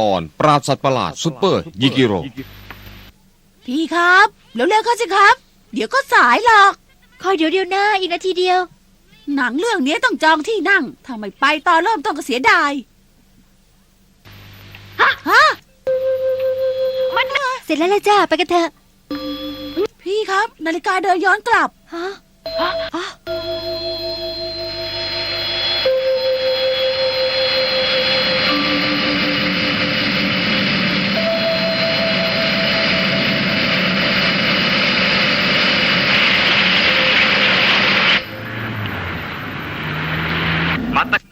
ตอน ปราศสัตว์ประหลาดซุปเปอร์ยิกิโร พี่ครับเร็วๆเข้าสิครับ เดี๋ยวก็สายหรอก คอยเดี๋ยวเดียวหน้าอีกนาทีเดียว หนังเรื่องนี้ต้องจองที่นั่งถ้าไม่ไปตอนเริ่มต้องก็เสียดายเสร็จแล้วละจ้าไปกันเถอะพี่ครับ นาฬิกาเดินย้อนกลับฮะ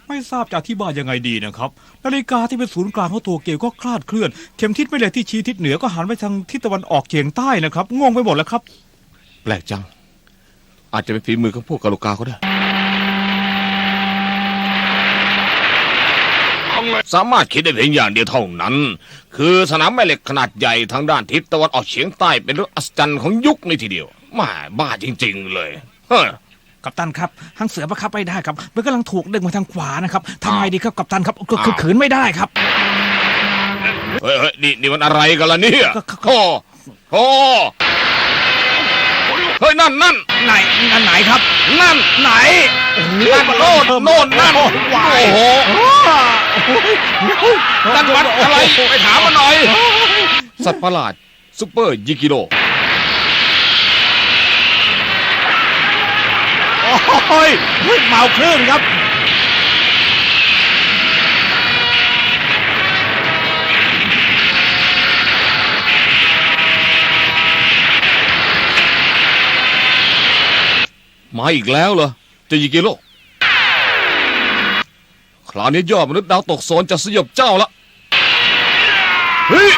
ไม่ทราบจะอธิบายยังไงดีนะครับนาฬิกาที่เป็นศูนย์กลางของตัวเกลก็คลาดเคลื่อน เข็มทิศแม่เหล็กที่ชี้ทิศเหนือก็หันไปทางทิศตะวันออกเฉียงใต้นะครับงงไปหมดแล้วครับ แปลกจัง อาจจะเป็นฝีมือของพวกกาลูกาก็ได้ สามารถคิดได้เพียงอย่างเดียวเท่านั้น คือสนามแม่เหล็กขนาดใหญ่ทางด้านทิศตะวันออกเฉียงใต้เป็นเรื่องอัศจรรย์ของยุคในทีเดียวแม่บ้าจริง ๆ เลยเฮ้อ กัปตันครับหางเสือประคับไม่ได้ครับ มันกำลังถูกดึงมาทางขวานะครับทำไงอ้าวดีครับกัปตันครับก็คืออ้าวขืนไม่ได้ครับเฮ้ยเฮ้ยนี่นี่มันอะไรกันล่ะเนี่ยก็ก็โอ้โอ้เฮ้ยนั่นนั่นไหนอันไหนครับ นั่นไหนนั่นโน่นโน่นนั่นโอ้โอ้โหนั่นวัดอะไรไปถามมาหน่อย สัตว์ประหลาดซุปเปอร์ยิกิโร โอ้ยเฮ้ยเมาคลื่นครับมาอีกแล้วเหรอเจะยิกิโรคราวนี้ยอดมนุษย์ดาวตกโซนจะสยบเจ้าละเฮ้ย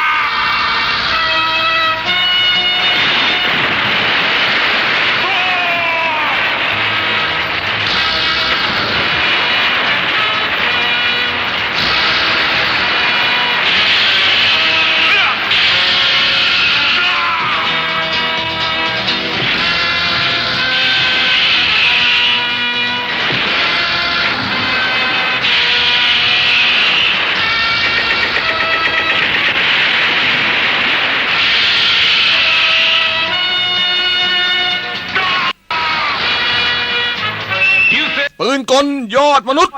ดมนุษย์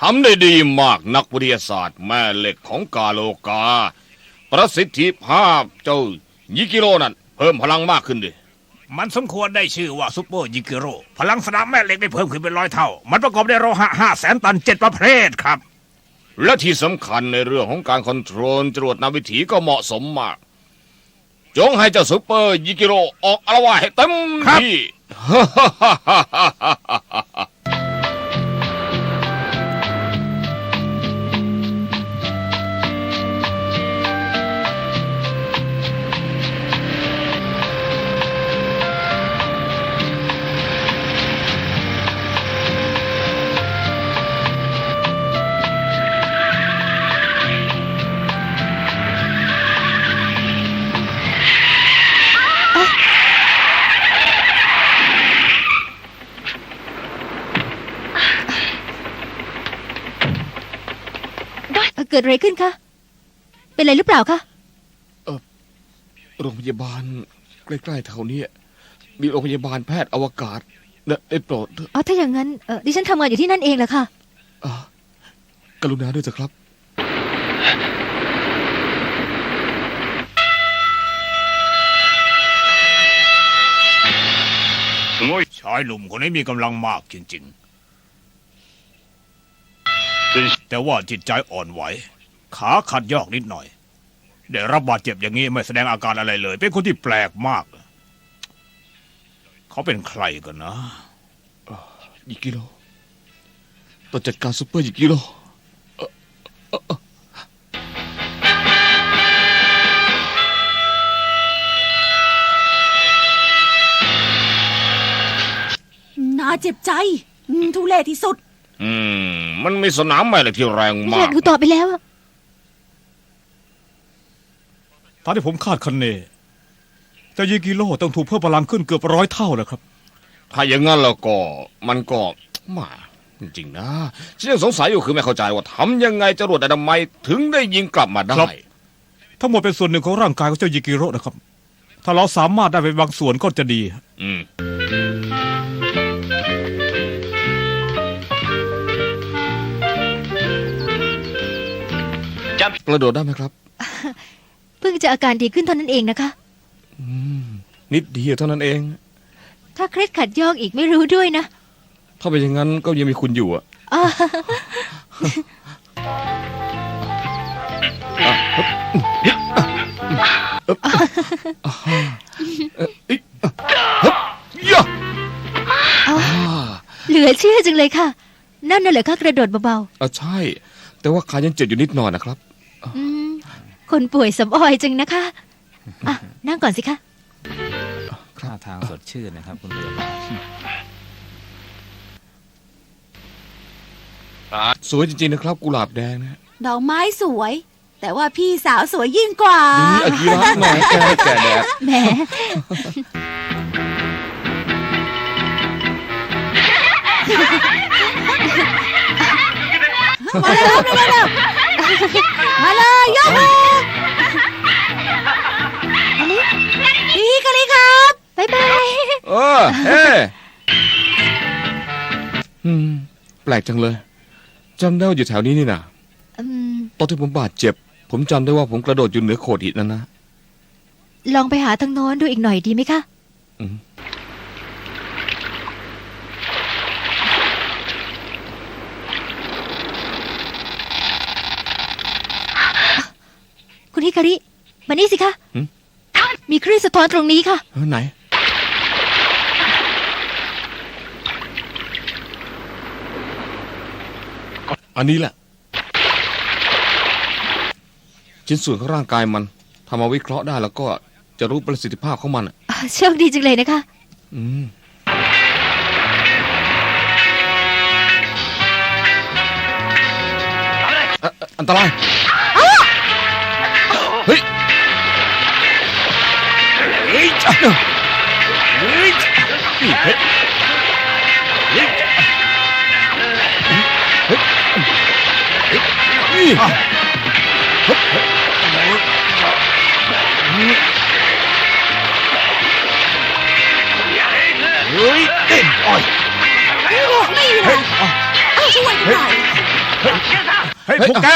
ทำได้ดีมากนักวิทยาศาสตร์แม่เหล็กของกาโลกา ประสิทธิภาพเจ้ายิกิโรนั่นเพิ่มพลังมากขึ้นดิ มันสมควรได้ชื่อว่าซุปเปอร์ยิกิโรพลังสนามแม่เหล็กได้เพิ่มขึ้นเป็นร้อยเท่า มันประกอบด้วยโลหะห้าแสนตันเจ็ดประเภทครับ และที่สำคัญในเรื่องของการคอนโทรลจรวดนาวิถีก็เหมาะสมมาก จงให้เจ้าซุปเปอร์ยิกิโรออกอารวาสให้เต็มครับที่เอ่อ เกิดอะไรขึ้นคะ เป็นอะไรหรือเปล่าคะ โรงพยาบาล ใกล้ๆแถวเนี้ยมีโรงพยาบาลแพทย์อวกาศนะได้โปรดเถอะอ๋อ ถ้าอย่างนั้นเออดิฉันทำงานอยู่ที่นั่นเองแหละค่ะ อ่ากรุณาด้วยเถอะครับชายหนุ่มคนนี้มีกำลังมากจริงๆ แต่ว่าจิตใจอ่อนไหว ขาขัดยอกนิดหน่อย ได้รับบาดเจ็บอย่างนี้ไม่แสดงอาการอะไรเลย เป็นคนที่แปลกมาก เขาเป็นใครกันนะยิกิโรต้องจัดการซุปเปอร์ยิกิโรน่าเจ็บใจอืมทุเรศที่สุด อืม มันมีสนามแม่เหล็กที่แรงอมายากก ดูต่อไปแล้วอะตามที่ผมคาดคะเนเจ้ายิกิโร่ต้องถูกเพิ่มพลังขึ้นเกือบร้อยเท่าแล้วครับ ถ้าอย่างนั้นแล้วก็ มันก็มาจริงๆนะฉันยังสงสัยอยู่คือไม่เข้าใจว่าทำยังไงจรวดอนามัยถึงได้ยิงกลับมาได้ ครับ ทั้งหมดเป็นส่วนหนึ่งของร่างกายของเจ้ายิกิโร่นะครับ ถ้าเราสามารถได้เป็นบางส่วนก็จะดี อืม กระโดดได้ไหมครับ เพิ่งจะอาการดีขึ้นเท่านั้นเองนะคะนิดเดียวเท่านั้นเอง ถ้าเคล็ดขัดยอกอีกไม่รู้ด้วยนะ ถ้าเป็นอย่างนั้นก็ยังมีคุณอยู่อะอ่ายะอ่าเหลือเชื่อจังเลยค่ะ นั่นน่ะเหรอคะกระโดดเบาเออใช่ แต่ว่าขายังเจ็บอยู่นิดหน่อยนะครับๆ อืมคนป่วยสำออยจังนะคะ อะ นั่งก่อนสิคะ ท่าทางสดชื่นนะครับ คุณเรือสวยจริงๆนะครับ กุหลาบแดงนะดอกไม้สวย แต่ว่าพี่สาวสวยยิ่งกว่า นี่อากิระแหมแกแกแดดแหม มา เลยยกมือพี่กันเลยครับบ๊ายบายเออเฮ้อืม แปลกจังเลยจำได้ว่าอยู่แถวนี้นี่นะอืมตอนที่ผมบาดเจ็บ ผมจำได้ว่าผมกระโดดอยู่เหนือโขดหินนั่นนะ ลองไปหาทางโน้นดูอีกหน่อยดีไหมคะ อืม ฮิคาริ มานี่สิคะมีคลื่นสะท้อนตรงนี้ค่ะ เออไหน อันนี้แหละ ชิ้นส่วนของร่างกายมันทำมาวิเคราะห์ได้แล้วก็จะรู้ประสิทธิภาพของมันอะอ่าโชคดีจังเลยนะคะ อืมอะอะอันตราย เฮ้ยจ้ะ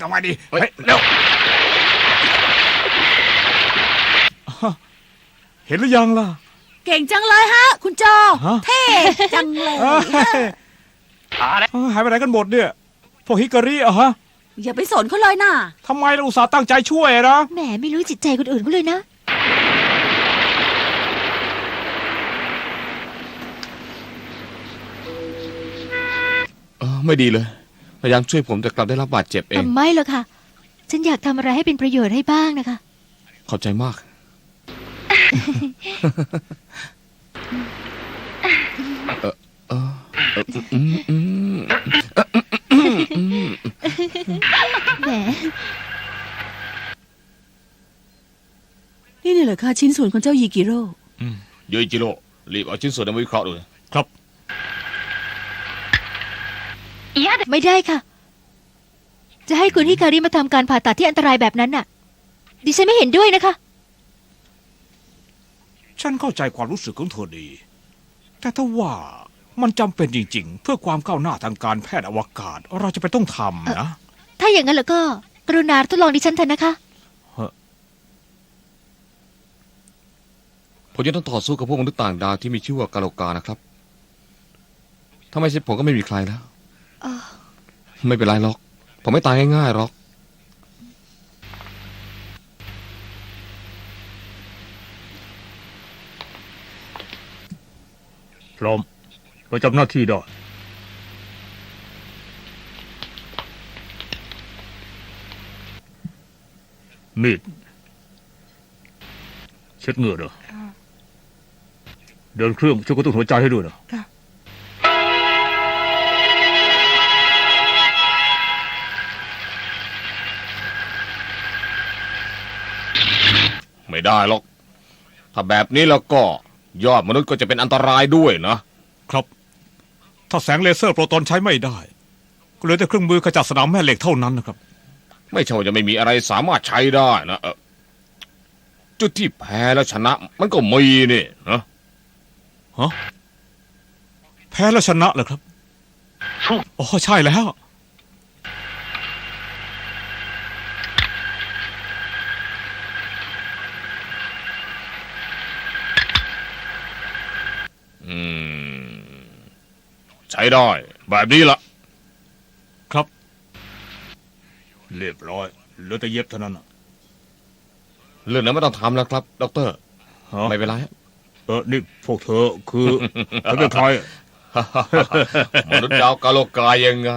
ทำไมดีเฮ้ยเฮ้ยเร็วเห็นหรือยังล่ะ เก่งจังเลยฮะ คุณโจฮะ เท่จังเลยเอ้ยเอ้ยหายไปไหนกันหมดเนี่ย พวกฮิการิอะฮะอย่าไปสนเขาเลยน่ะ ทำไมเราอุตส่าห์ตั้งใจช่วยนะ แหมไม่รู้จิตใจคนอื่นเขาเลยนะ เออไม่ดีเลย พยายามช่วยผมแต่กลับได้รับบาดเจ็บเอง ทำไม่หรอกค่ะ ฉันอยากทำอะไรให้เป็นประโยชน์ให้บ้างนะคะ ขอบใจมาก เออเออเอออืมอืมแหม นี่นี่เหรอคะชิ้นส่วนของเจ้ายีกิโร่ โยอิจิโร่รีบเอาชิ้นส่วนนั้นมาวิเคราะห์ดูครับ ไม่ได้ค่ะ จะให้คุณฮิคาริมาทำการผ่าตัดที่อันตรายแบบนั้นน่ะ ดิฉันไม่เห็นด้วยนะคะ ฉันเข้าใจความรู้สึกของเธอดี แต่ถ้าว่ามันจำเป็นจริง ๆ เพื่อความก้าวหน้าทางการแพทย์อวกาศ เราจะไปต้องทำนะ ถ้าอย่างนั้นแล้วก็ กรุณาทดลองดิฉันเถอะนะคะ ผมจะต้องต่อสู้กับพวกมนุษย์ต่างดาวที่มีชื่อว่ากาโลกานะครับ ถ้าไม่ใช่ผมก็ไม่มีใครแล้ว อ๋อไม่เป็นไรหรอก ผมไม่ตายง่ายๆหรอก พร้อมประจำหน้าที่ได้มีดเช็ดเหงื่อเด้อเดินเครื่องช่วยกระตุ้นหัวใจให้ด้วยนะ ได้หรอก ถ้าแบบนี้แล้วก็ยอดมนุษย์ก็จะเป็นอันตรายด้วยนะ ครับ ถ้าแสงเลเซอร์โปรตอนใช้ไม่ได้ ก็เหลือแต่เครื่องมือขจัดสนามแม่เหล็กเท่านั้นนะครับ ไม่ใช่ว่าจะไม่มีอะไรสามารถใช้ได้นะเอ่อจุดที่แพ้แล้วชนะ มันก็มีนี่นะแพ้แล้วชนะเหรอครับ อ๋อใช่แล้ว ใช้ได้ แบบนี้ละครับ เรียบร้อยเหลือแต่เย็บเท่านั้นน่ะเรื่องนั้นไม่ต้องทำแล้วครับ ด็อกเตอร์ ฮะไม่เป็นไร เออนี่พวกเธอคือ เธอเป็นใครมนุษย์ดาวกาโลกายังไง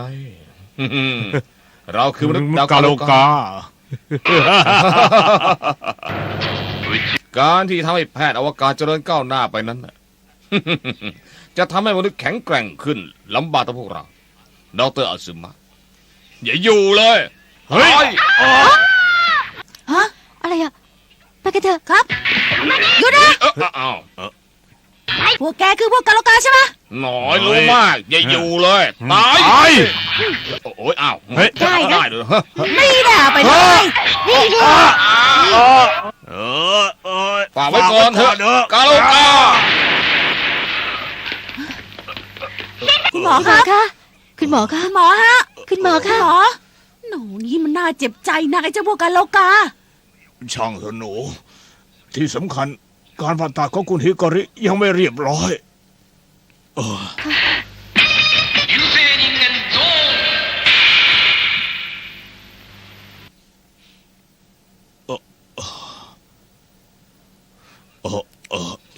เราคือมนุษย์ดาวกากาโลโลกา กา การที่ทำให้แพทย์อวกาศเจริญก้าวหน้าไปนั้นน่ะ จะทำให้มนุษย์แข็งแกร่งขึ้นลำบากต่อพวกเราดอกเตอรอาซึมะอย่าอยู่เลย เฮ้ยฮะอะไรอะไปกันเถอะครับหยุดนะเอออ้าวพวกแกคือพวกกาโลกาใช่ไหมหน่อยรู้มาก อย่าอยู่เลยตายตายโอ้ยอ้าวเฮ้ยได้ได้เลยฮะนี่นะไปเลยนี่เลยเออเออฝากไว้ก่อนเถอะด้กาโลกา คุณ หมอคะ คุณหมอคะ หมอฮะ คุณหมอคะหมอหนูนี่มันน่าเจ็บใจนะไอ้เจ้าพวกกาโลกา ช่างเถอะหนู ที่สำคัญการผ่าตัดของคุณฮิกอริยังไม่เรียบร้อยเออ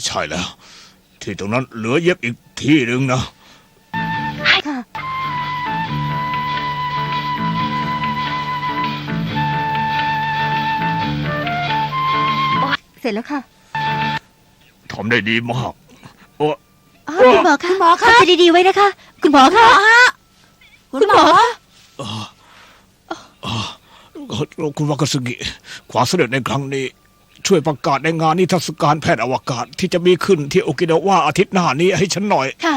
ใช่แล้ว ที่ตรงนั้นเหลือเย็บอีกที่หนึ่งนะ สร็จแล้วค่ะทำได้ดีมาก โอ้อ๋อคุณหมอคะคุณหมอคะ ทำใจดีๆไว้นะคะ คุณหมอคุณหมคะอฮะคุณหมอ คุณวากาสึกิความสำเร็จในครั้งนี้ ช่วยประกาศในงานนิทรรศการแพทย์อวกาศ ที่จะมีขึ้นที่โอกินาวาอาทิตย์หน้านี้ให้ฉันหน่อย ค่ะ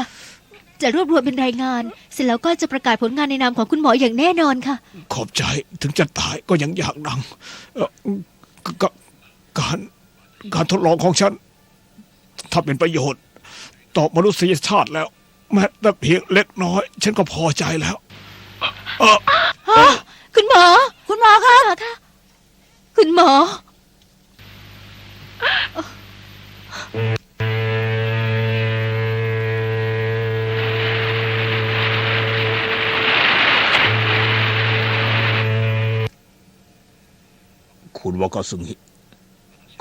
จะรวบรวมเป็นรายงาน เสร็จแล้วก็จะประกาศผลงานในนามของคุณหมออย่างแน่นอนค่ะ ขอบใจถึงจะตายก็ยังอยากดังเอ่อกการ การทดลองของฉัน ถ้าเป็นประโยชน์ ต่อมนุษยชาติแล้ว แม้แต่เพียงเล็กน้อย ฉันก็พอใจแล้วเออคุณหมอคุณหมอครับคุณหมอคะคุณหมอ คุณวากาสึงิ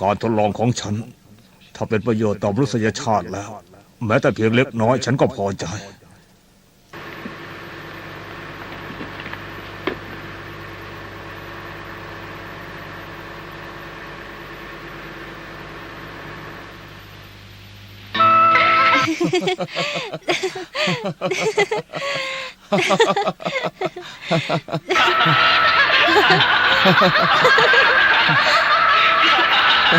การทดลองของฉัน ถ้าเป็นประโยชน์ต่อมนุษยชาติแล้ว แม้แต่เพียงเล็กน้อยฉันก็พอใจ คุณ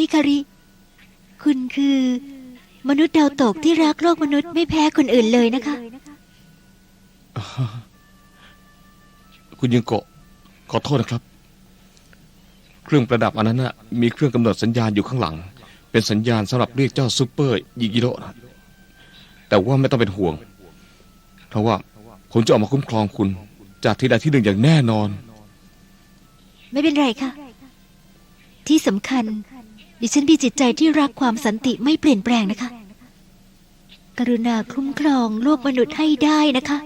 ฮิคาริ คุณคือ มนุษย์ดาวตกที่รักโลกมนุษย์ไม่แพ้คนอื่นเลยนะคะ คุณยิงโกะขอโทษนะครับ เครื่องประดับอันนั้นนะมีเครื่องกำหนดสัญญาณอยู่ข้างหลัง เป็นสัญญาณสำหรับเรียกเจ้าซูเปอร์ยิกิโร่แต่ว่าไม่ต้องเป็นห่วง เพราะว่าผมจะออกมาคุ้มครองคุณ จากที่ใดที่หนึ่งอย่างแน่นอน ไม่เป็นไรค่ะ ที่สำคัญ ดิฉันมีจิตใจที่รักความสันติไม่เปลี่ยนแปลงนะคะ กรุณาคุ้มครองโลกมนุษย์ให้ได้นะคะ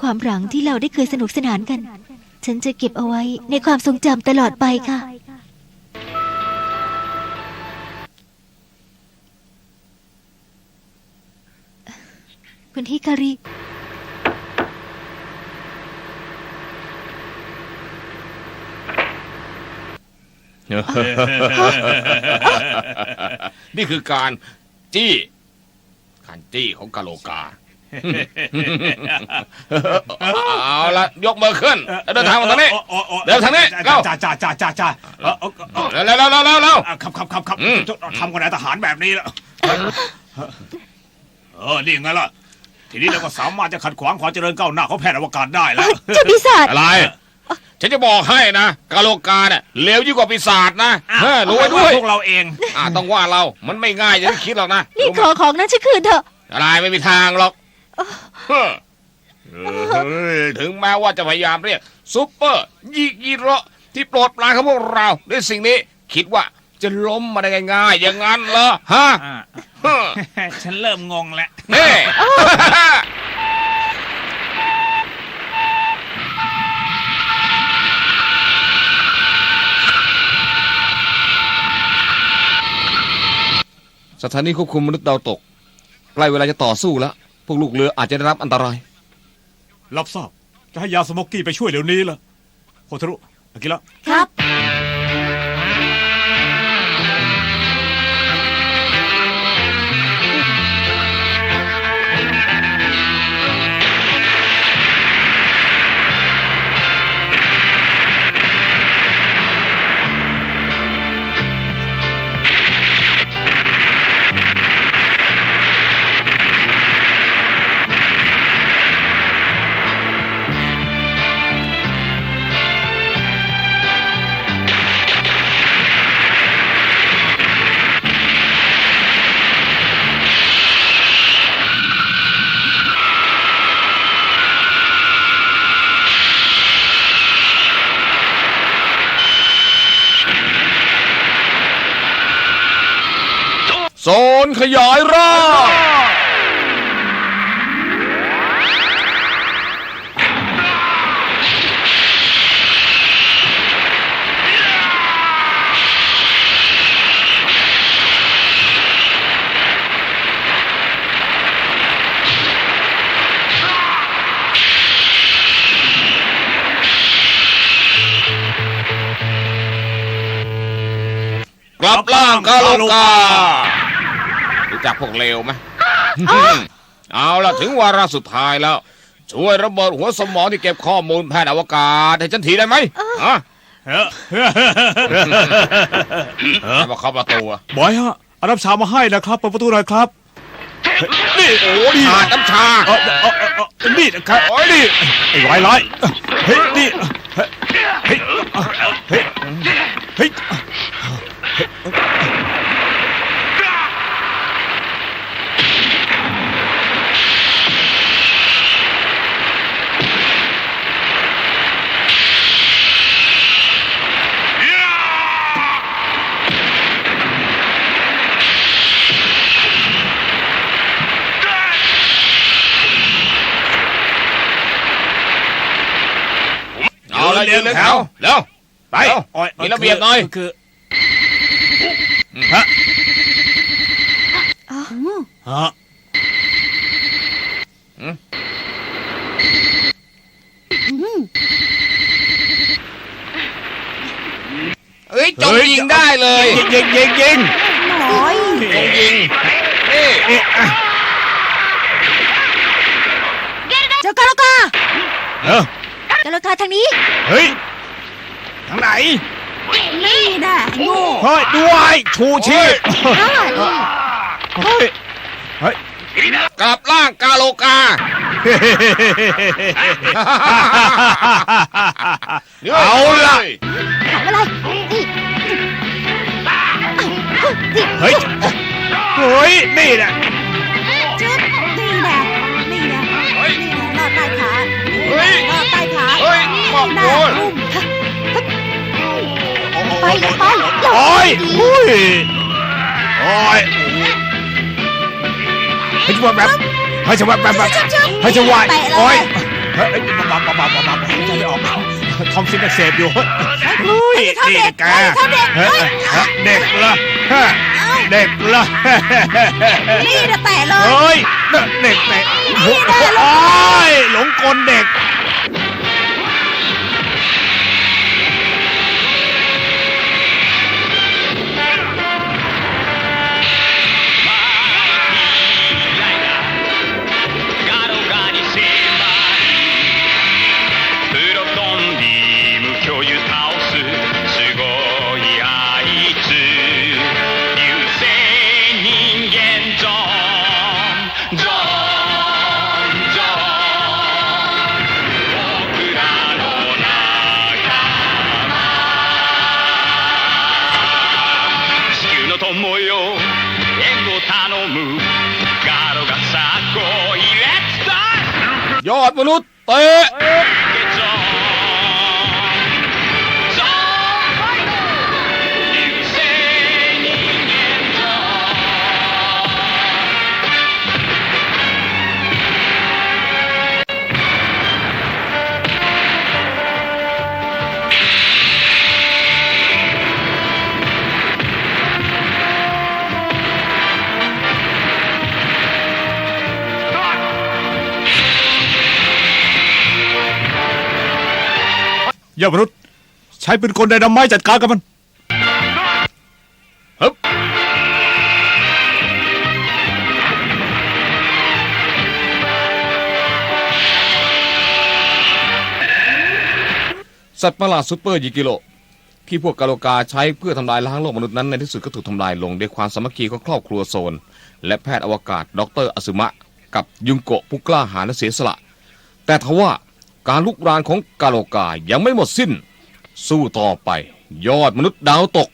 ความหลังที่เราได้เคยสนุกสนานกัน ฉันจะเก็บเอาไว้ในความทรงจำตลอดไปค่ะ คุณฮิคารินี่คือการจี้ การจี้ของกาโลกา เอาละยกมือขึ้นแล้วเดินทางมาทางนี้เดี๋ยวทางนี้เร็วจ้าจ้าจ้าจ้าจ้าเออเออเออเร็วเร็วเร็วเร็วเร็วเร็วอะครับครับครับครับอืมทำกันนายทหารแบบนี้แล้วเออนี่ไงล่ะ ทีนี้เราก็สามารถจะขัดขวางความเจริญก้าวหน้าของแพทย์อวกาศได้แล้วเจ้าปีศาจอะไรฉันจะบอกให้นะกาโลกาเนี่ยเลวยิ่งกว่าปีศาจนะเออรู้ไว้ด้วยพวกเราเองอ่าต้องว่าเรามันไม่ง่ายอย่างที่คิดหรอกนะนี่รู้ไหขมอของนั้นฉันคืนเถอะอะไรไม่มีทางหรอก เฮ้ยถึงแม้ว่าจะพยายามเรียกซุปเปอร์ยิกิโรที่โปรดปรานของพวกเราด้วยสิ่งนี้ คิดว่าจะล้มมาได้ง่ายๆอย่างนั้นเหรอฮะฉันเริ่มงงแล้วเฮ้สถานีควบคุมมนุษย์ดาวตกใกล้เวลาจะต่อสู้แล้ว วกลูกเรืออาจจะได้รับอันตราย รับทราบ จะให้ยาสโมกกี้ไปช่วยเดี๋ยวนี้ล่ะโคทารุอากิระ ครับ โซนขยายร่างกลับล่างกาโลกา รู้จักพวกเลวไหมเอาล่ะถึงวาระสุดท้ายแล้ว ช่วยระเบิดหัวสมองที่เก็บข้อมูลแพทย์อวกาศให้ฉันทีได้ไหมฮะเฮ้อให้มาเข้าประตูอะบอยฮะเอาน้ำชามาให้นะครับเปิดประตูหน่อยครับนี่โอ้ดีขาดน้ำชาเออเออเออเออนี่นะครับโอ้ยนี่ไอ้ไวร้ายเฮ้ยนี่เฮ้ยเฮ้ยเฮ้ย เฮ้ยเอาละยืนเลยแถวเร็วไปเอ้าโอ้ยมีระเบียบหน่อยคือฮะฮะเอ้ยจงยิงได้เลยยิงยิงยิงยิงน้อยจงยิงนี่เอ๊ะอะเจ้ากาโลกาเออกาโลกาทางนี้เฮ้ยทางไหนนี่นะโง่เฮ้ยด้วยชูชีพเฮ้ยเฮ้ยกลับล่างกาโลกาเอาล่ะถามอะไรนี่เฮ้ยเฮ้ยนี่แหละจึ๊บนี่นะนี่นะเฮ้ยนี่นะลอดใต้ขาเฮ้ยลอดใต้ ขาเฮ้ยนี่บอกนะโอ้ยอุ้มไปไปโอ้ยอุ้ยโอ้ยให้จังหวะแบบให้จังหวะแบบแบบให้จังหวะโอ้ยเฮ้ยบับบับบับบับบับจะไม่ออกทอมซินอักเสบอยู่เฮ้ยนี่แกเฮ้ยเด็กละเด็กละนี่นะแตะเลย เฮ้ย เด็กเด็กโอ้ยหลงกลเด็ก ยอดมนุษย์เตะ ยอดมนุษย์ใช้เป็นคนไดนาไม้จัดการกับมันฮึบสัตว์ประหลาดซูเปอร์ยิกิโล ที่พวกกาโลกาใช้เพื่อทำลายล้างโลกมนุษย์นั้นในที่สุดก็ถูกทำลายลงด้วยความสามัคคีของครอบครัวโซน และแพทย์อวกาศ ดรอสึมะ กับยุงโกะผู้กล้าหาญและเสียสละ แต่ทว่า การลุกรานของกาโลกายังไม่หมดสิ้น สู้ต่อไป ยอดมนุษย์ดาวตก